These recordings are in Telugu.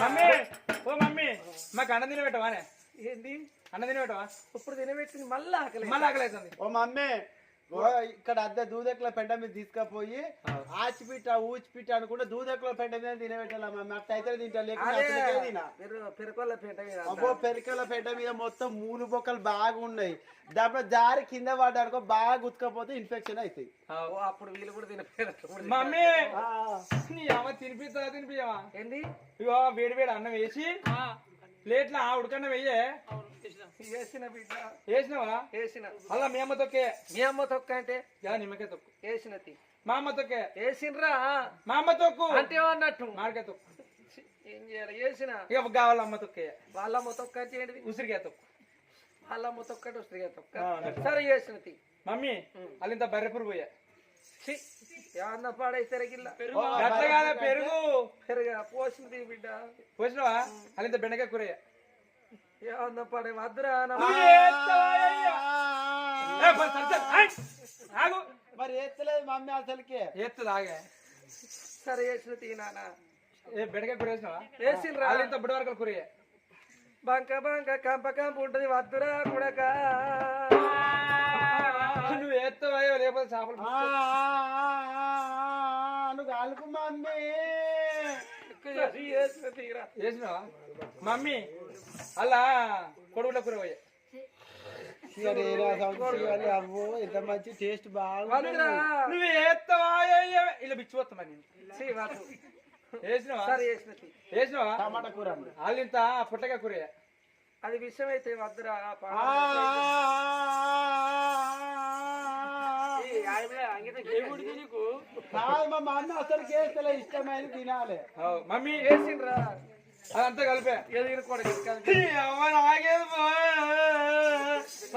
మమ్మీ ఓ మమ్మీ మాకు అన్నం తిని పెట్టవానే ఏంది? అన్నం తిని పెట్టవా ఇప్పుడు తినబెట్టింది మళ్ళీ ఆకలి మళ్ళీ ఆకలి అవుతుంది. ఓ మమ్మీ ఇక్కడ అద్దె దూదెక్కల పెంట మీద తీసుకపోయి ఆచిపిట్ట ఊచిపిట్ట అనుకుంటే దూదెక్కల పెంట మీద తినబెట్టాలా మమ్మీ అట్ట అయితే తింటా లేకపోతే అసలుకే తినా. పెరుగు పెరుకోళ్ళ పేట మీద అబ్బో పెరికల పెంట మీద మొత్తం మూడు బొక్కలు బాగా ఉన్నాయి. దాంట్లో జారి కింద పడ్డానుకో బాగా గుత్తుకపోతే ఇన్ఫెక్షన్ అవుతాయి అప్పుడు వీళ్ళు కూడా మమ్మీ! ఆ, నీ అమ్మ తినిపిస్తా తినిపియవా ఏంది? ఇగో వేడి వేడి అన్నం వేసి ప్లేట్లో ఆ ఉడకన్నం వేయే వేసిన. బిడ్డ వేసినావా? వేసిన. అలా మీ అమ్మ తొక్కే. మీ అమ్మ తొక్క అంటే? యా నిమ్మకాయ తొక్కు. వేసిన తి. మా అమ్మ తొక్కే. వేసినరా? మా అమ్మ తొక్కు. అంటే అన్నట్టు. మామిడికాయ తొక్కు. ఏం చేయాలి? వేసిన. ఇక కావాలి అమ్మ తొక్కే? వాళ్ళ అమ్మ తొక్క అంటే ఏంటిది? ఉసిరికాయ తొక్కు. వాళ్ళ అమ్మ తొక్క. ఆ, అన్నట్టు. సరే వేసిన తి. మమ్మీ ఇంత బర్రెపురు పోయా? ఏమన్నా పాడైతే గిల్ల? గట్ల కాదా పెరుగు. పెరుగా? పోసింది బిడ్డ. పోసినావా? ఇంత బెండకాయ కూరయ్యా. ఏమన్నా పాడే వద్దురా. ఆగు. మరి ఎత్తలేదు మమ్మీ అసలుకే. ఎత్తు ఆగే. సరే వేసిన తీ నాన్న. ఏ బెండకాయ కూర వేసినావా? వాళ్ళు ఇంత బుడి వరకు కూరయ్యా. బంక బంక కంప కంప ఉంటది వద్దురా కుడక. లేకపోతే చేపలు నువ్వు కాలుకు మమ్మీ అలా కూర పోయా. అవ్వు ఇంత మంచి టేస్ట్ నువ్వు ఇలా బిచ్చిపోతామా నేను. వేసినావా? టమాటా కూర అండి. వాళ్ళు ఇంత పుట్టకాయ కూరయ్యా అది విషయం అయితే వద్దురా మా మమ్మీ అసలు ఇష్టమైన తినాలి. అవు, మమ్మీ వేసిండ్రా. అదంతా కలిపే.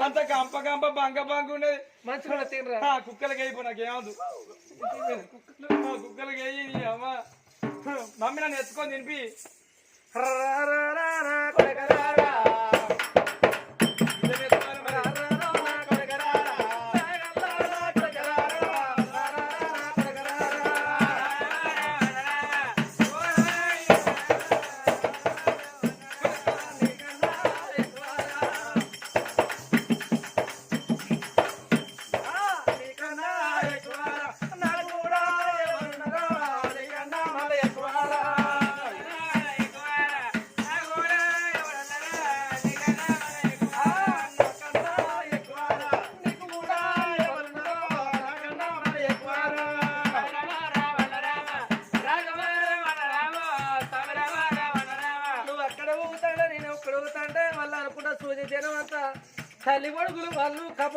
అంత కంప కంప బంక బంక ఉండేది. మంచిగా తినరా? ఆ, కుక్కలకి అయిపో నాకేమదు కుక్కలకి అయ్యి అమ్మ. మమ్మీ నన్ను ఎత్తుకొని తినిపి. రా,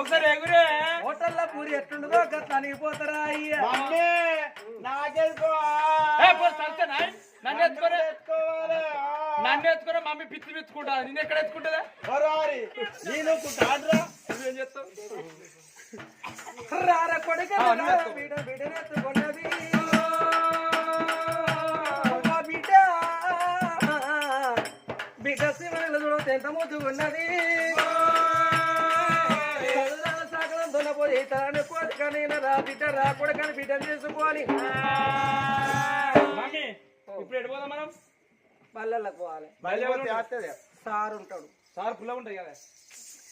ఒకసారి ఎగురే. హోటల్లో పూరి ఎట్లుండదో గట్లా అనిగిపోతారా అయ్యా. నాయ్. నన్ను ఎత్తుకోరే ఎత్తుకోవాలి. నన్ను ఎత్తుకోరే మమ్మీ పిచ్చి పిచ్చుకుంటా. నిన్ను ఎక్కడ ఎత్తుకుంటుందా? నేను కాదురా నువ్వేం చేస్తావు? రార కొడుక బిడ్డ. బిడ్డ శివనలు చూడ ఎంత ముద్దుకున్నది సాగరం దున్నపోయి తనని కొడుక నేను రా బిడ్డ రా కొడుకని బిడ్డను చేసుకోవాలి మమ్మీ ఇప్పుడు ఎటు పోదాం మనం? పల్లెలకు పోవాలి. సార్ ఉంటాడు. సార్ పుల్ల ఉంటాయి కదా.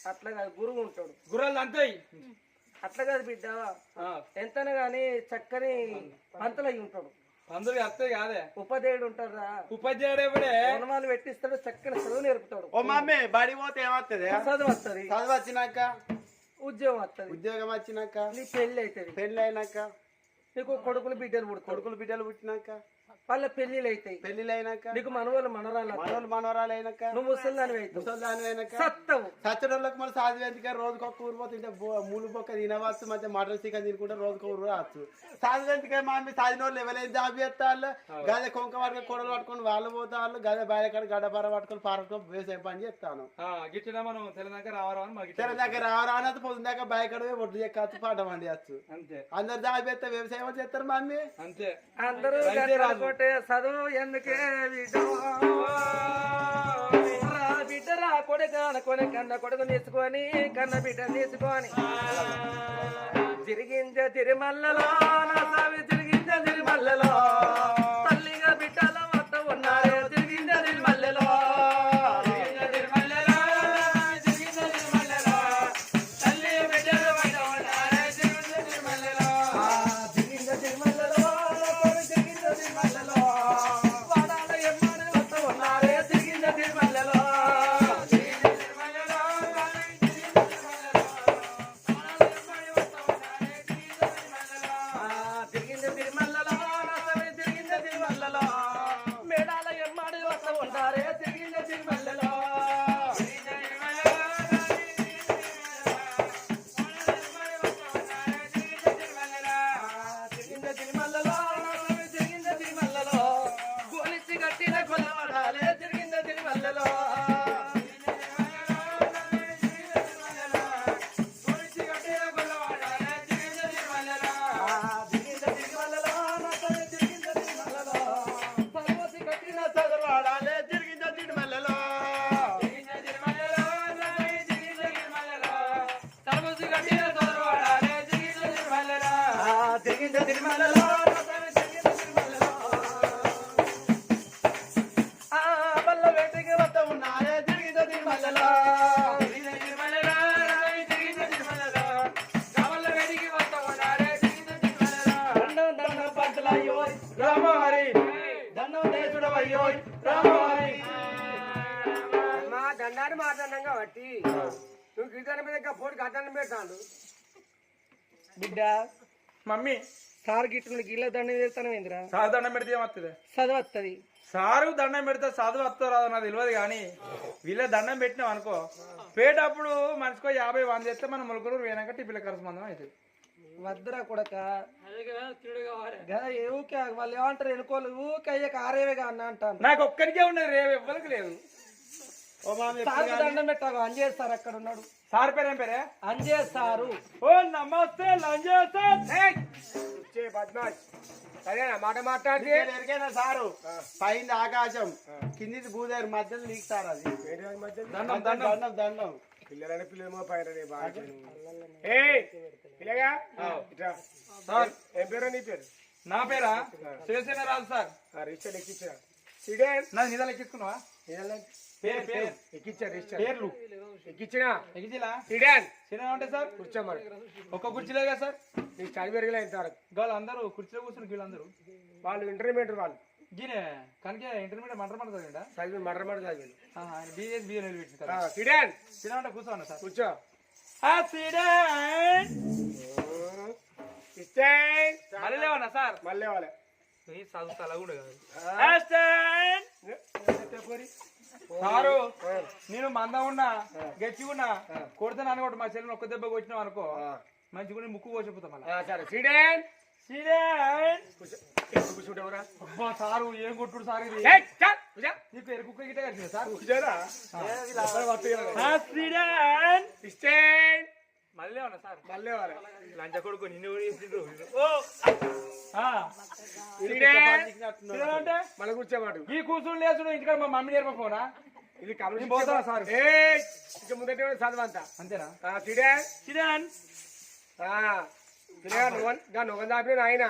అట్లా కాదు గురువు ఉంటాడు. గుర్రాలు అంతాయి అట్లా కాదు బిడ్డ. ఎంతనే గాని చక్కని పంతలై ఉంటాడు. అందరూ వస్తాయి కాదే. ఉపాధ్యాయుడు ఉంటారా ఉపాధ్యాయుడు ఎవడే? వనమాలు పెట్టిస్తాడు చక్కని చదువు నేర్పుతాడు. ఓ మమ్మీ బడి పోతే ఏమవుతుంది చదువు వస్తుంది. చదువు వచ్చినాక? ఉద్యోగం వస్తుంది ఉద్యోగం వచ్చినాక నీ పెళ్ళి అవుతుంది పెళ్ళి అయినాక నీకు కొడుకులు బిడ్డలు పుడతాడు కొడుకులు బిడ్డలు పుట్టినాక వాళ్ళ పెళ్ళిళ్ళు అవుతాయి అయినాక నీకు మనవాళ్ళు మనరాలు. మనోళ్ళు మనవరాలు అయినాక నువ్వు ముసలిదాని ముసలిదాని అయినాక సత్తవు సచ్చడోళ్ళకి మన సాధు ఎందుకు రోజుకి ఒక్క ఊరు పోతుంటే మూడు బొక్క తినవచ్చు మంచిగా మటన్ చికెన్ తినుకుంటే రోజుకి ఊరు రావచ్చు. సాధు ఎందుకే మా మీ సాధిన వాళ్ళు ఎవరైనా జాబ్ చేస్తా వాళ్ళు గదే కొంక పట్టుకొని కొడలు పట్టుకొని వాళ్ళు పోతా వాళ్ళు గదే బయట కాడ గడ్డపార పట్టుకొని పారకొని వ్యవసాయం పని చేస్తాను. గిట్టినా మనం తెలంగాణ రావరా అని మాకు తెర దగ్గర రావరానది పొద్దున దాకా బయట ఒడ్డు ఎక్కచ్చు పాట పండియచ్చు అంతే. అందరు జాబ్ చేస్తే వ్యవసాయం చేస్తారు మమ్మీ అంతే. అందరూ ఒకటే చదువు ఎందుకే రా బిడ్డరా కొడుక అనుకొని కన్న కొడుకు తీసుకొని కన్న బిడ్డ తీసుకొని. తిరిగించ తిరుమల్లలో నా సామి తిరిగించ తిరుమల్లలో మా దండాన్ని మాట్లాడినాం కాబట్టి నువ్వు గిరిజన మీద ఇంకా పోటీ గడ్డాన్ని పెట్టాడు బిడ్డ మమ్మీ. సార్ గిట్ల గిల్ల దండం చేస్తాను ఏందిరా? సారు దండం పెడితే ఏమవుతుంది చదవత్తది. సారు దండం పెడితే చదువు వస్తుందో రాదో నాకు తెలియదు కానీ వీళ్ళ దండం పెట్టినాం అనుకో పేటప్పుడు మనిషికో యాభై వంద చేస్తే మనం ములుగురు వేనాక టిపిల ఖర్చు మందం అవుతుంది. వద్దురా కొడక. ఊకే వాళ్ళు ఏమంటారు ఎనుకోలు ఊకే అయ్యాక ఆరేవేగా అన్న అంటాను నాకు ఒక్కరికే ఉన్నది రేపు ఎవ్వరికి లేదు. సార్ దండం సార్ అక్కడ ఉన్నాడు? సార్ పేరు పేరే? సారు. ఓ నమస్తే లంజే సార్. ఇచ్చే బద్మాష్. సరేనా మాట ఎరికైనా సారు? పైన ఆకాశం. కిందిది భూదేరు మధ్యలో నీకు సార్ అది. దండం దండం పిల్లలని పిల్లలేమో పైన బాగా ఏ పిల్లగా. సార్. ఏం పేరు నీ పేరు? నా పేరా? శివసేన రాజు సార్. రిజిస్టర్ ఎక్కించా సిడే నా నిదా లెక్కించుకున్నావా? పేరు పేరు. ఎక్కించా రిజిస్టర్. పేర్లు. ఎక్కించిన? ఎగిజిలా సిడాన్ సార్? కూర్చోమని ఒక్క కుర్చీలే కదా సార్? నీ స్టడీ పెరిగిన ఇంతవరకు. వాళ్ళు అందరూ కుర్చీలో కూర్చుని వీళ్ళందరూ వాళ్ళు ఇంటర్మీడియట్ వాళ్ళు. గీనే కనుక ఇంటర్మీడియట్ మంటర్ మంట చదివిండా? చదివి మర్ర మర్ర చదివి బిఎస్ బిఎన్ సిడాన్ అంటే సార్? కూర్చో. యాక్సిడెంట్ ఇస్తే మళ్ళీ లేవన్నా సార్? మళ్ళీ వాళ్ళే ఈ చదువు తలగుండు కాదు సారు నేను మందం ఉన్నా గచ్చి ఉన్నా కొడితే అనుకోటి మా చెల్లెని ఒక్క దెబ్బ కొట్టినావు అనుకో మంచిగా ముక్కు కోసిపోతాం మళ్ళీ. సరే. సిడాన్! యాక్సిడెంట్ కూర్చుంటావురా అబ్బా సారు ఏం కొట్టుడు సార్ ఇది? ఏయ్, చాల్, కూర్చో. నీకు ఎరుకుక్క గిట్ట కలిసింది సార్? కూర్చోరా. మళ్ళీ లేవన్నా సార్? మళ్ళీ లంచ కొడుకు నిన్ను కూడా మళ్ళీ కూర్చోమాట ఈ కూర్చుని లేచుడు ఇంటికాడ మా మమ్మీ నేర్పకపోనా ఇది నేను పోతానా సార్? ఇక ముందటే చదవంతా అంతేనా? సిడాన్ సిడాన్ నువ్వు దాపిన ఆయన?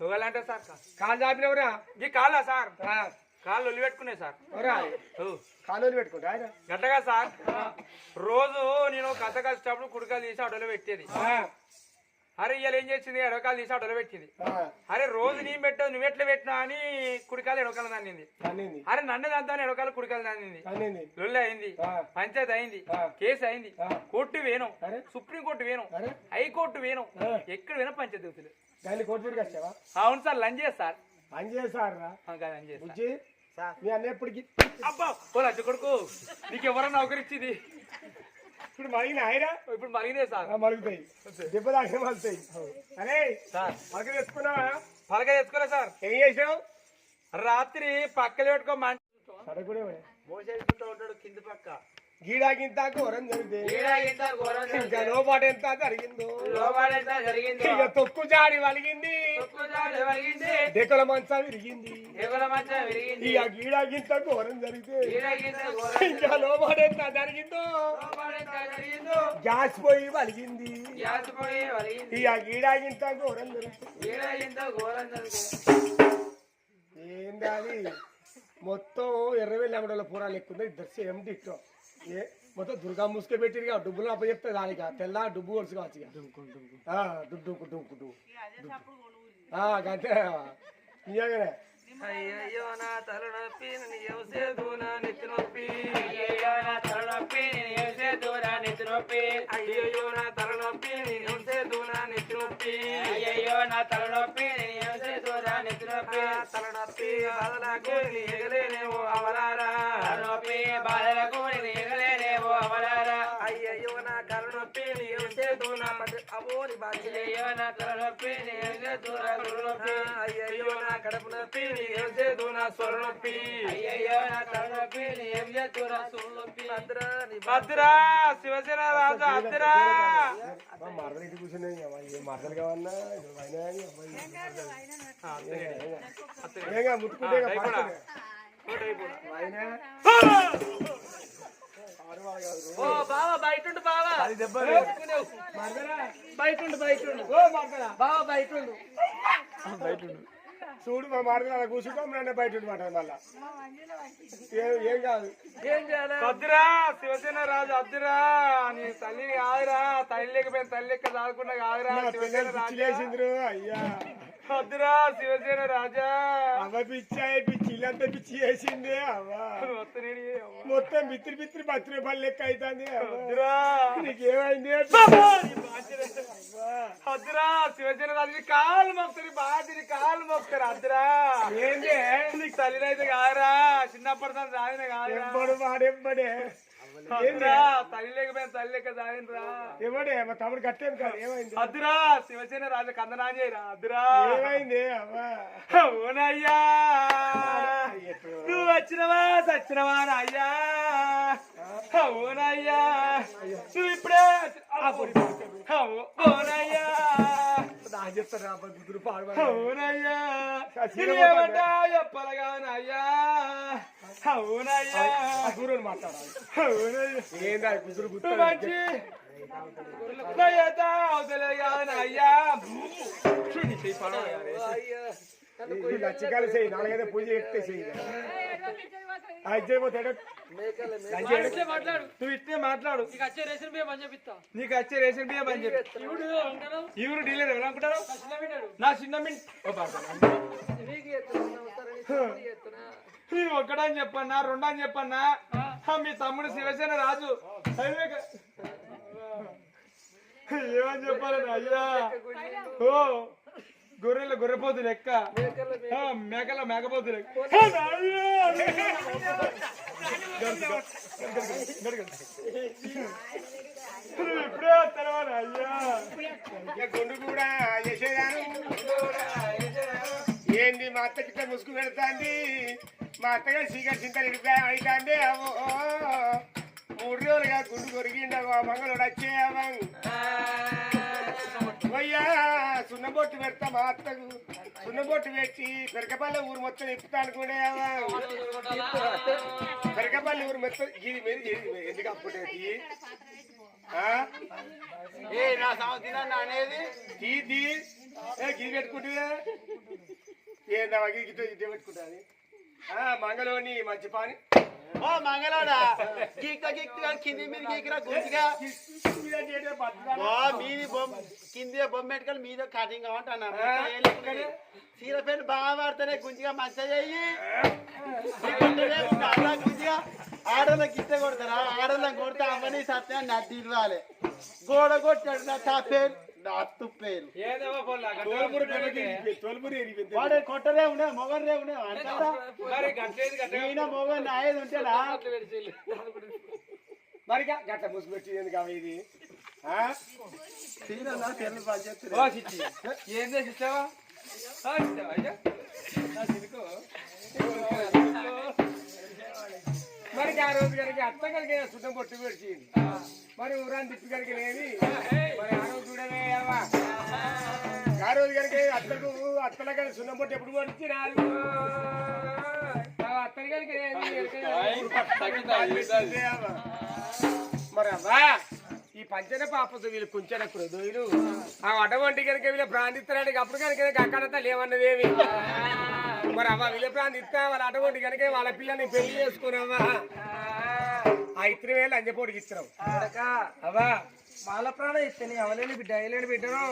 నువ్వెలాంటే సార్ కాలు దాపినవురా? ఈ కాళ్ళ సార్. కాళ్ళు ఒలి పెట్టుకున్నాయి సార్ ఓ, కాలు పెట్టుకుంటా గట్టగా సార్. రోజు నేను కథ కలిసేటప్పుడు కుడికాలు తీసి అడవిలో పెట్టేది. అరే ఇవాళ ఏం చేసింది? ఎడవకాలు తీసి అడలు పెట్టింది. అరే రోజు నీ పెట్టావు నువ్వు ఎట్లా పెట్టినావు అని కుడికాలు ఎడవకాలు దాన్నింది అన్నింది. అరే నన్ను దాంతో ఎడవకాలు కుడికాలు దాన్నింది అన్నింది. లొల్లి అయింది. పంచాయతీ అయింది. కేసు అయింది. కోర్టు వేణం అరే. సుప్రీం కోర్టు వేణం అరే. హైకోర్టు వేణం ఆ. ఎక్కడ వేణం? పంచాయతీ అవుతుంది అవును సార్ లంచ్ చేస్తారు? లంచ్ మీ అన్న ఎప్పటికి అబ్బా ఓ లంచ్ కొడుకు నీకు ఎవరన్నా నౌకరిచ్చింది? ఇప్పుడు మరిగిన ఆయరా ఇప్పుడు మరిగినే సార్. మరుగుతాయి. దెబ్బ దాకా మలుతాయి అరే సార్. మగ తెచ్చుకున్నావా? పలక తెచ్చుకోలే సార్. ఏం చేసావు రాత్రి పక్కలు పెట్టుకో మోసేసుకుంటూ ఉంటాడు కింది పక్క. గీడాకింత ఘోరం జరిగితే. ఇంకా లోపాటు ఎంత జరిగిందో. ఇక తొక్కు జాడి వలిగింది. డెకల మంచం విరిగింది. ఇక గీడాకింత ఘోరం జరిగితే. ఇంకా లోపాటు ఎంత జరిగిందో. గ్యాస్ పోయి వలిగింది. ఇక గీడాకింత ఘోరం జరిగితే. ఏంది అది? మొత్తం ఎర్రవెల్లి అమ్మడంలో పూరాలు ఎక్కువ ఇద్దరు సేమ్ డిట్టో ఏ మొత్తం దుర్గా ముసుక పెట్టిరుగా డబ్బులు అప్ప చెప్తే దానికి? తెల్ల? డుబ్బు కొలుసు కావచ్చు ఇక. ఆ, డుబ్బు డుబ్బు డుబ్బు ఆ, గంతే నిజంగానే అయ్యయ్యో నా తలనొప్పి నన్ను ఎవసేదు నా నెత్తి నొప్పి అయ్యయ్యో నా తలనొప్పి నేను నా నెత్తి నొప్పి ఆ తలనొప్పి బాధలకు నీ అవలారా? అయ్యయ్యో నా నీ నా అబోని అయ్యయ్యో నా కడుపు నొప్పి నీ ఎవసేదు నా స్వర నొప్పి భద్రా నీ భద్రా శివసేన రాజు అద్దురా మా మరదలు ఇంటి కూర్చుని ఏ మరదలు ఏంగా ముట్టుకుంటే. అయినా ఓ బావ బావా. చూడు మా కూర్చుంటాం నన్ను బయట మాట మళ్ళా. ఏం- కాదు. ఏం చేయాలి? వద్దురా శివసేన రాజు వద్దురా నీ తల్లి కాదురా. తల్లి లేకపోయిన తల్లి లెక్క దాదుకున్నా కాదురా శివసేన రాజా. అయ్యా. వద్దురా శివసేన రాజా. అవ్వ పిచ్చి అయ్యి పిచ్చి చేసింది అవ్వ. మొత్తం బిత్తిరి బిత్తిరి పత్తి రూపాయలు లెక్క అవుతుంది వద్దురా నీకేమైంది? వద్దురా శివసేన రాజు కాలు మొక్కుతారు బాధ్యని కాలు మొక్కుతారు వద్దురా ఏంది? నీకు తల్లినైతే కాదురా చిన్నప్పటి సాగిన కాదురా. ఎంబడు వాడెంబడే. ఎవడే మా తమ్ముడు కట్టేది కాదు. ఏమైంది? వద్దురా శివసేన రాజు కందనాజేరా వద్దురా ఏమైంది? అవునయ్యా. నువ్వు వచ్చినవా సచ్చినవా అయ్యా. అవునయ్యా. నువ్వు ఇప్పుడే నాకు చెప్తారు గురు పాడు అవునయ్యా. ఏమంటా చెప్పలగానయ్యా అవునయ్యా గురువుని మాట్లాడాలి ఏందా కుదురు గుర్తు చేయి నాలుగైతే పూజ ఎక్కితే చేయి మాట్లాడు నువ్వు ఇట్టే మాట్లాడు నీకు వచ్చే రేషన్ బియ్యం అని చెప్పిస్తా నీకు వచ్చే రేషన్ బియ్యం అని చెప్పి ఇవిడు డీలర్ ఎవరు అనుకుంటారు నా చిన్న మిన్ నేను ఒక్కడని చెప్పన్నా రెండని చెప్పన్నా మీ తమ్ముడు శివసేన రాజు. ఏమని చెప్పాలని అయ్యా? ఓ గొర్రెల గొర్రెపోతు లెక్క. మేకల మేకపోతు లెక్క. ఇప్పుడే వస్తాను అయ్యా. గుండు కూడా ఏంది మా అత్తకి ఇట్లా ముసుగు పెడతాంది? మా అత్తగా సీకర్ చింత అవుతాంది అవో మూడు రోజులుగా గుండు కొరిగిండవో మంగళోడు వచ్చేయవా అయ్యా సున్నబొట్టు పెడతా మా అత్తకు. సున్నబొట్టు పెట్టి పెరకపల్లి ఊరు మొత్తం ఇప్పుతా అనుకునేవా పెరకపల్లి ఊరు మొత్తం ఇది మీద ఎందుకు అప్పుడేది అనేది? తీ తీ ఏ గిరి పెట్టుకుంటుందా ఏందా గిరి గిట్ట గిట్ట పెట్టుకుంటుంది. మంగళోని మంచి పాని. ఓ మంగళాడా గీక్త గీక్త కింది మీద గీకిరా గుంజిగా ఓ మీది బొమ్మ కింది బొమ్మ పెట్టుకొని మీద కటింగ్ కావంటున్నా చీర పేరు బాగా వాడితేనే గుంజిగా మంచిగా చెయ్యి అలా గుంజిగా ఆడోళ్ళకి గిట్ట కొడతారా? ఆడోళ్ళకి కొడితే అమ్మని సత్యం నడ్డి ఇవ్వాలి గోడ కొట్టాడు నా తా పేరు వాడు ఉండే మొగరే ఉండే అంటారా మరి గట్లేదు గట్ల ఈయన మొగ నాయది ఉంటేనా మరి గట్ట ముసుగు పెట్టి కావు ఇది? తెల్లు ఏం చేసి ఇచ్చావా? మరి ఆ రోజు కనుక అత్త కనుక సుద్దం పొట్టు పెడిచింది. మరి ఊరాన్ని తిప్పి కనుక లేదు మరి ఆ రోజు చూడవే అవ్వా. ఆ రోజు కనుక అత్తకు అత్తల కనుక సున్నం పొట్టు ఎప్పుడు పడిచి రాదు అత్తని కనుక మరి అవ్వా ఈ పంచన పాపసు వీళ్ళు కుంచెన కృదువులు ఆ అటువంటి కనుక వీళ్ళ ప్రాంతిస్తున్నాడు అప్పుడు కనుక అక్కడంతా లేవన్నదేమి? మరి అవ్వ వీళ్ళ ప్రాంతిస్తా వాళ్ళ అటువంటి కనుక వాళ్ళ పిల్లని పెళ్ళి చేసుకున్నావా ఆ ఇతర వేలు అంజపోటుకి ఇచ్చినావు. అవ్వా. వాళ్ళ ప్రాణం ఇస్తే నీ అవలేని బిడ్డ అయ్యలేని బిడ్డను.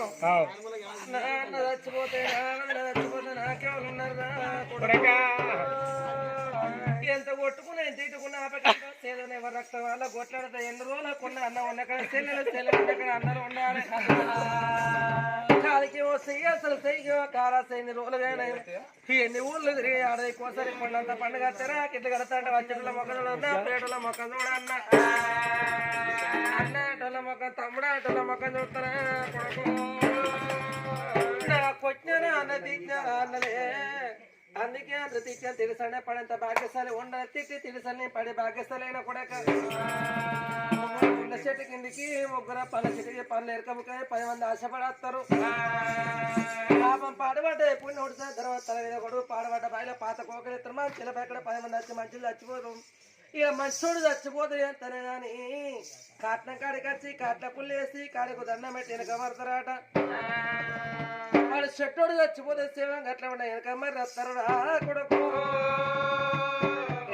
చచ్చిపోతే చచ్చిపోతే నాకెవరు ఉన్నారా కొడకా. ఎంత కొట్టుకున్నా ఎంత ఇటుకున్నా ఎవరు రక్తం వల్ల కొట్లాడితే ఎన్ని రోజులు కొన్న అన్నం ఉన్నక్కడ చెల్లెలు చెల్లెలు ఉన్నక్కడ అన్నలు ఉండాలి కాలికి ఓ అసలు చెయ్యి కారాస ఎన్ని రోజులుగా ఎన్ని ఊర్లు తిరిగి ఆడది కోసరి పండంత పండుగ వచ్చారా కిట్లు కడతా అంటే వచ్చేటోళ్ళ మొక్క చూడన్నా పేటోళ్ళ మొక్క చూడన్న అన్న అటోళ్ళ మొక్క తమ్ముడు అటోళ్ళ మొక్క చూస్తారా కొడుకు అన్న తీసిన అన్నలే అందుకే అంత తీర్చాలి తెలుసనే పడేంత భాగ్యశాలి ఉండ తిట్టి తెలుసని పడే భాగ్యశాలైన కూడా చెట్టు కిందికి ముగ్గురు పళ్ళ చెట్టు పళ్ళు ఎరకముకాయ పది మంది ఆశపడేస్తారు. పాపం పాడబడ్డ ఎప్పుడు నోడుతా తర్వాత తల మీద కొడు పాడబడ్డ బాయిలో పాత కోకలిస్తారు మా చిన్న ఎక్కడ పది మంది వచ్చి మంచులు చచ్చిపోరు. ఇక మనుషుడు చచ్చిపోతుంది ఎంతనే గాని కాట్నం కాడికి వచ్చి కాట్ల పుల్లు వేసి కాడికి దండం పెట్టి వెనక పడతారట వాడు చెట్టోడు చచ్చిపోతే సేవం గట్ల ఉండే వెనక మరి కొడుకు.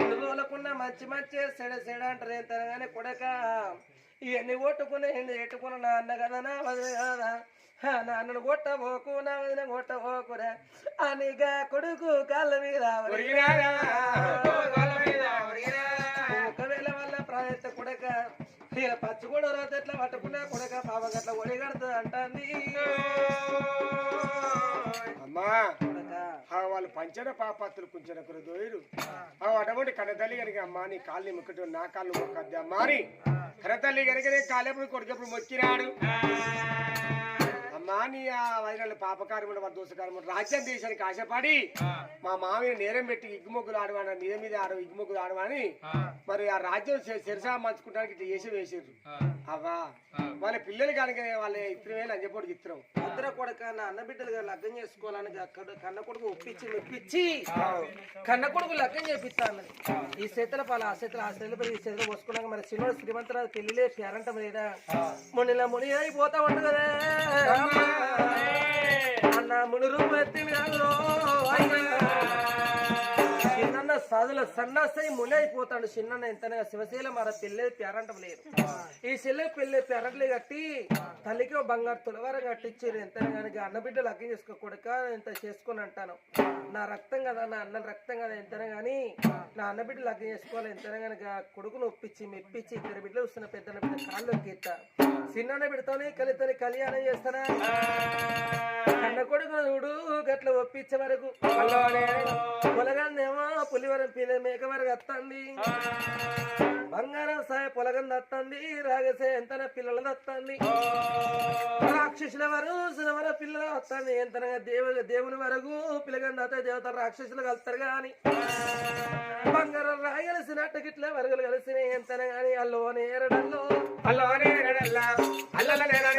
ఎన్ని రోజులకున్న మంచి మంచి సెడ సెడ అంటారు ఎంత కానీ కొడక. ఇవన్నీ కొట్టుకుని ఎన్ని ఎట్టుకున్న నా అన్న కదా నా వదిన కదా. హా, నా అన్నను కొట్టబోకు నా వదిన కొట్టబోకురా. అనిగా కొడుకు కాళ్ళ మీద? ఒకవేళ వల్ల ప్రాయత్త కొడక ఇక పచ్చి కూడా రాత ఎట్లా పట్టుకున్నా కొడక పాప గట్ల ఒడిగడుతుంది అంటాంది అమ్మా. వాళ్ళు పంచన పాపాత్తులు కుంచెన కృదోయులు ఆ అటువంటి కన్నతల్లి కనుక అమ్మా నీ కాళ్ళు మొక్కటం నా కాళ్ళు మొక్కద్ది అమ్మా అని కన్నతల్లి కనుక నీ కాళ్ళెప్పుడు కొడుకెప్పుడు మొక్కినాడు. అమ్మా నీ ఆ వైరాల పాపకారముడు వాళ్ళ దోషకారముడు రాజ్యం దేశానికి ఆశపడి మా మామిని నేరం పెట్టి ఇగ్గుమొగ్గులు ఆడవాడు మీద మీద ఆడ ఇగ్గుమొగ్గులు ఆడవాని మరి ఆ రాజ్యం శిరసా మంచుకుంటానికి ఇట్లా చేసి వేసారు అవ్వా వాళ్ళ పిల్లలు కనుక వాళ్ళ వేలు అంజపోటుకి ఇద్దరం. ఇద్దరు కొడుక నా అన్న బిడ్డలుగా లగ్గం చేసుకోవాలని అక్కడ కన్న కొడుకు ఒప్పించి మెప్పించి కన్న కొడుకు లగ్గం చేపిస్తాను ఈ చేతుల పాలు ఆ చేతులు ఆ చేతుల ఈ చేతులు పోసుకున్నాక మరి సినిమా శ్రీమంతరాజు పెళ్ళిలే పేరంటం లేదా? మునిలా ముని అయిపోతా ఉండు కదా అన్న ముని ఎత్తి అందులో సన్నాసై ముని అయిపోతాడు చిన్న ఎంతనగా శివశీల మన పెళ్ళే పేరంటం లేదు. ఈ చెల్లె పెళ్ళే పెరట్లు కట్టి తల్లికి బంగారు తులవారం కట్టించారు. ఎంతనగానికి అన్నబిడ్డలు అన్న బిడ్డలు అగ్గం చేసుకోకూడక ఇంత చేసుకుని అంటాను. నా రక్తం కదా నా అన్న రక్తం కదా ఎంతనే గాని నా అన్న బిడ్డలు అగ్గం చేసుకోవాలి. ఎంతనే కనుక కొడుకును ఒప్పించి మెప్పించి ఇద్దరు బిడ్డలు వస్తున్న పెద్ద బిడ్డ కాళ్ళు ఎక్కిస్తా చిన్న బిడ్డతోనే కలితని కళ్యాణం చేస్తానా? కన్న కొడుకు చూడు గట్ల ఒప్పించే వరకు. పొలగాన్నేమో పులివరం పిల్ల మేక వరకు వస్తుంది బంగారం సాయ పొలగం దత్తంది రాగసే ఎంతన పిల్లలు దత్తంది. రాక్షసుల వరకు సునవర పిల్లలు వస్తుంది ఎంతనగా దేవు దేవుని వరకు పిల్లగం దత్త దేవత రాక్షసులు కలుస్తారు గాని. బంగారం రాయి గిట్ల వరగలు కలిసిన ఎంతన గాని. అల్లో నేరడల్లో అల్లోనే రడల్లా అల్లలనే రడ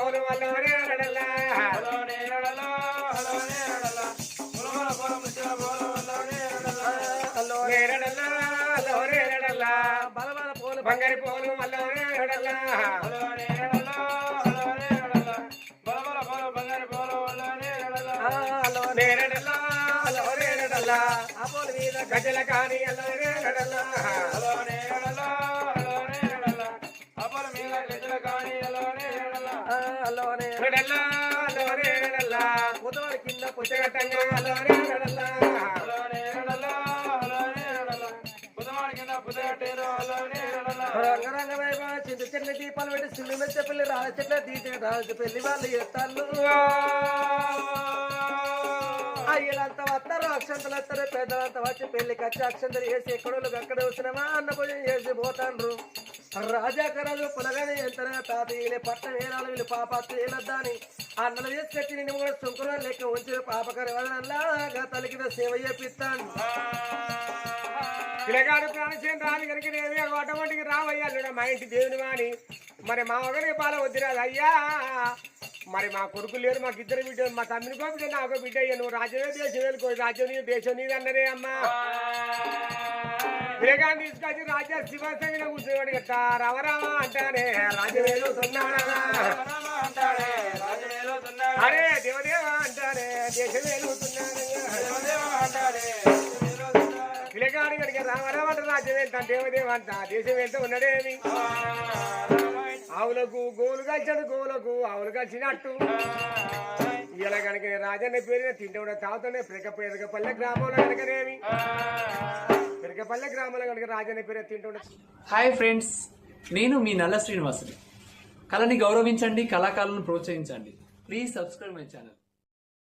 గజల కాని. అలోనే కింద పుచ్చగట్టంగా అలో చింత చిన్న దీపాలు పెట్టి సిల్లు మెచ్చ పెళ్ళి రాజ చెట్ల తీసే రాజు పెళ్ళి వాళ్ళు ఎత్తాళ్ళు అయ్యలంతా వస్తారు అక్షంతలు వస్తారు పెద్దలంతా వచ్చి పెళ్ళికి వచ్చి అక్షంతలు వేసి ఎక్కడోళ్ళు అక్కడ వచ్చినామా? అన్న భోజనం చేసి పోతాండ్రు. రాజాకరాజు పులగానే ఎంతనే? తాతయ్యలే పట్ట వేలాలు వీళ్ళు పాపాత్తు వేలద్దా అని అన్నలు చేసి కట్టి నిన్ను కూడా శుంకులో లెక్క ఉంచిన పాపకరి వదనల్లాగా తలికిన సేవ చేపిస్తాను. పిల్లగాడు ప్రాణశేన రాజు కనుక నేమి అటువంటికి రావయ్యా చూడ మా ఇంటి దేవుని వాని మరి మా ఒకరికి పాల వద్దురాదు. అయ్యా మరి మా కొడుకు లేరు మాకు ఇద్దరు బిడ్డ మా తమ్మిని కో బిడ్డ నాకు బిడ్డ అయ్యా నువ్వు రాజ్యమే దేశం వెళ్ళుకో రాజ్యం నీ దేశం నీది అన్నరే అమ్మా. పిల్లగాడిని తీసుకొచ్చి రాజ్య శివసంగిన కూర్చోవాడు గట్ట రవరామ అంటానే రాజ్యం వెళ్తున్నాడా అరే దేవదేవ అంటారే దేశం వెలుగుతున్నాడు పిల్లగాడి గడిక రాజ్యం వెళ్తాను దేవదేవ అంట దేశం వెళ్తే ఉన్నదేమి? ఆవులకు గోవులు కలిసాడు గోవులకు ఆవులు కలిసినట్టు ఇలా కనుక రాజన్న పేరున తింటే తాగుతానే పిరకపల్లి గ్రామంలో కనుకనేమి పిరకపల్లి గ్రామంలో కనుక రాజన్న పేరు తింటుండే. హాయ్ ఫ్రెండ్స్ నేను మీ నల్ల శ్రీనివాసుని. కళని గౌరవించండి కళాకారులను ప్రోత్సహించండి. Please subscribe my channel.